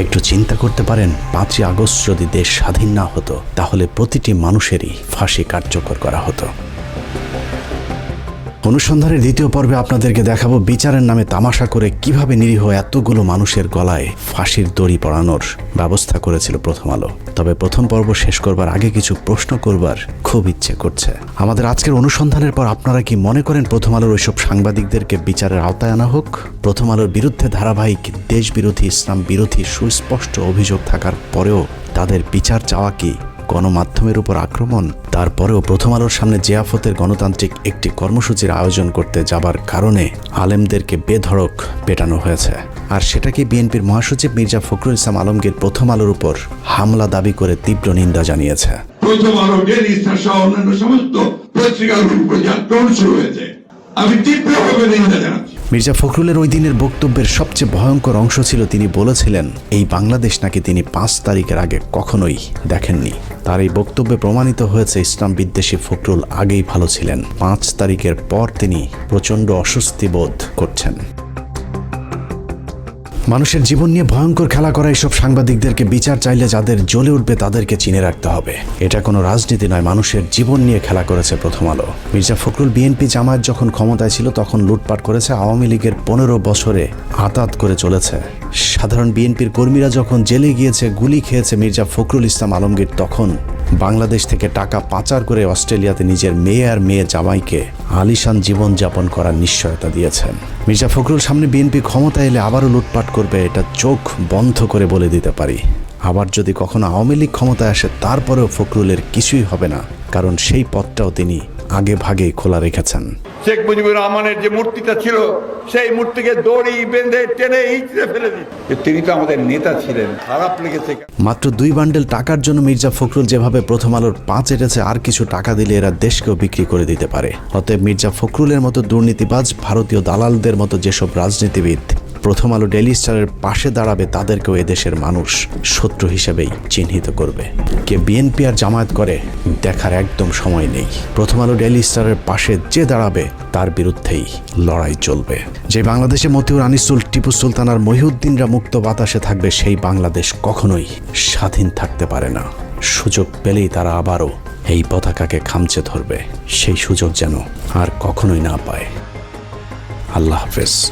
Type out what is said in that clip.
একটু চিন্তা করতে পারেন, পাঁচই আগস্ট যদি দেশ স্বাধীন না হতো, তাহলে প্রতিটি মানুষেরই ফাঁসি কার্যকর করা হতো। অনুসন্ধানের দ্বিতীয় পর্বে আপনাদেরকে দেখাবো বিচারের নামে তামাশা করে কীভাবে নিরীহ এতগুলো মানুষের গলায় ফাঁসির দড়ি পড়ানোর ব্যবস্থা করেছিল প্রথম আলো। তবে প্রথম পর্ব শেষ করবার আগে কিছু প্রশ্ন করবার খুব ইচ্ছে করছে। আমাদের আজকের অনুসন্ধানের পর আপনারা কি মনে করেন প্রথম আলোর ওইসব সাংবাদিকদেরকে বিচারের আওতায় আনা হোক? প্রথম আলোর বিরুদ্ধে ধারাবাহিক দেশ বিরোধী ইসলাম বিরোধী সুস্পষ্ট অভিযোগ থাকার পরেও তাদের বিচার চাওয়া কি গণমাধ্যমের উপর আক্রমণ, তারপরেও প্রথম আলোর সামনে জিয়াফতের গণতান্ত্রিক একটি কর্মসূচির আয়োজন করতে যাবার কারণে আলেমদেরকে বেধড়ক পেটানো হয়েছে। আর সেটাকে বিএনপির মহাসচিব মির্জা ফখরুল ইসলাম আলমগীর প্রথম আলোর উপর হামলা দাবি করে তীব্র নিন্দা জানিয়েছে? প্রথম আলো অন্যান্য সমস্ত উপর শুরু হয়েছে। আমি তীব্রভাবে নিন্দা জানাচ্ছি। মির্জা ফখরুলের ওই দিনের বক্তব্যের সবচেয়ে ভয়ঙ্কর অংশ ছিল তিনি বলেছিলেন, এই বাংলাদেশ নাকি তিনি পাঁচ তারিখের আগে কখনোই দেখেননি। তার এই বক্তব্যে প্রমাণিত হয়েছে, ইসলাম বিদ্বেষী ফখরুল আগেই ভালো ছিলেন। পাঁচ তারিখের পর তিনি প্রচণ্ড অস্বস্তি বোধ করছেন। মানুষের জীবন নিয়ে ভয়ঙ্কর খেলা করা এইসব সাংবাদিকদেরকে বিচার চাইলে যাদের জ্বলে উঠবে তাদেরকে চিনে রাখতে হবে। এটা কোনো রাজনীতি নয়, মানুষের জীবন নিয়ে খেলা করেছে প্রথম আলো। মির্জা ফখরুল বিএনপি জামায়াত যখন ক্ষমতায় ছিল, তখন লুটপাট করেছে, আওয়ামী লীগের পনেরো বছরে আতাত করে চলেছে। সাধারণ বিএনপির কর্মীরা যখন জেলে গিয়েছে, গুলি খেয়েছে মির্জা ফখরুল ইসলাম আলমগীর, তখন বাংলাদেশ থেকে টাকা পাচার করে অস্ট্রেলিয়াতে নিজের মেয়ে আর মেয়ে জামাইকে আলিশান জীবনযাপন করার নিশ্চয়তা দিয়েছেন। মির্জা ফখরুল, সামনে বিএনপি ক্ষমতা এলে আবারও লুটপাট করবে, এটা চোখ বন্ধ করে বলে দিতে পারি। আবার যদি কখনো আওয়ামী লীগ ক্ষমতায় আসে, তারপরেও ফখরুলের কিছুই হবে না, কারণ সেই পথটাও তিনি আগে ভাগেই খোলা রেখেছেন। শেখ মুজিবুর রহমানের যে মূর্তিটা ছিল, সেই মূর্তিকে দড়ি বেঁধে টেনে ইঁচড়ে ফেলে দিচ্ছে তিনি তো আমাদের নেতা ছিলেন, খারাপ লেগেছে। মাত্র দুই বান্ডেল টাকার জন্য মির্জা ফখরুল যেভাবে প্রথম আলোর পাঁচ এটেছে, আর কিছু টাকা দিলে এরা দেশকেও বিক্রি করে দিতে পারে। অতএব মির্জা ফখরুলের মতো দুর্নীতিবাজ, ভারতীয় দালালদের মতো যেসব রাজনীতিবিদ প্রথম আলো ডেলি স্টারের পাশে দাঁড়াবে তাদেরকেও এদেশের মানুষ শত্রু হিসেবেই চিহ্নিত করবে। কে বিএনপি আর জামায়াত করে, দেখার একদম সময় নেই। প্রথম আলো ডেলি স্টারের পাশে যে দাঁড়াবে, তার বিরুদ্ধেই লড়াই চলবে। যে বাংলাদেশে মতিউর আনিসুল, টিপু সুলতান আর মহিউদ্দিনরা মুক্ত বাতাসে থাকবে, সেই বাংলাদেশ কখনোই স্বাধীন থাকতে পারে না। সুযোগ পেলেই তারা আবারও এই পতাকাকে খামচে ধরবে। সেই সুযোগ যেন আর কখনোই না পায়। আল্লাহ হাফেজ।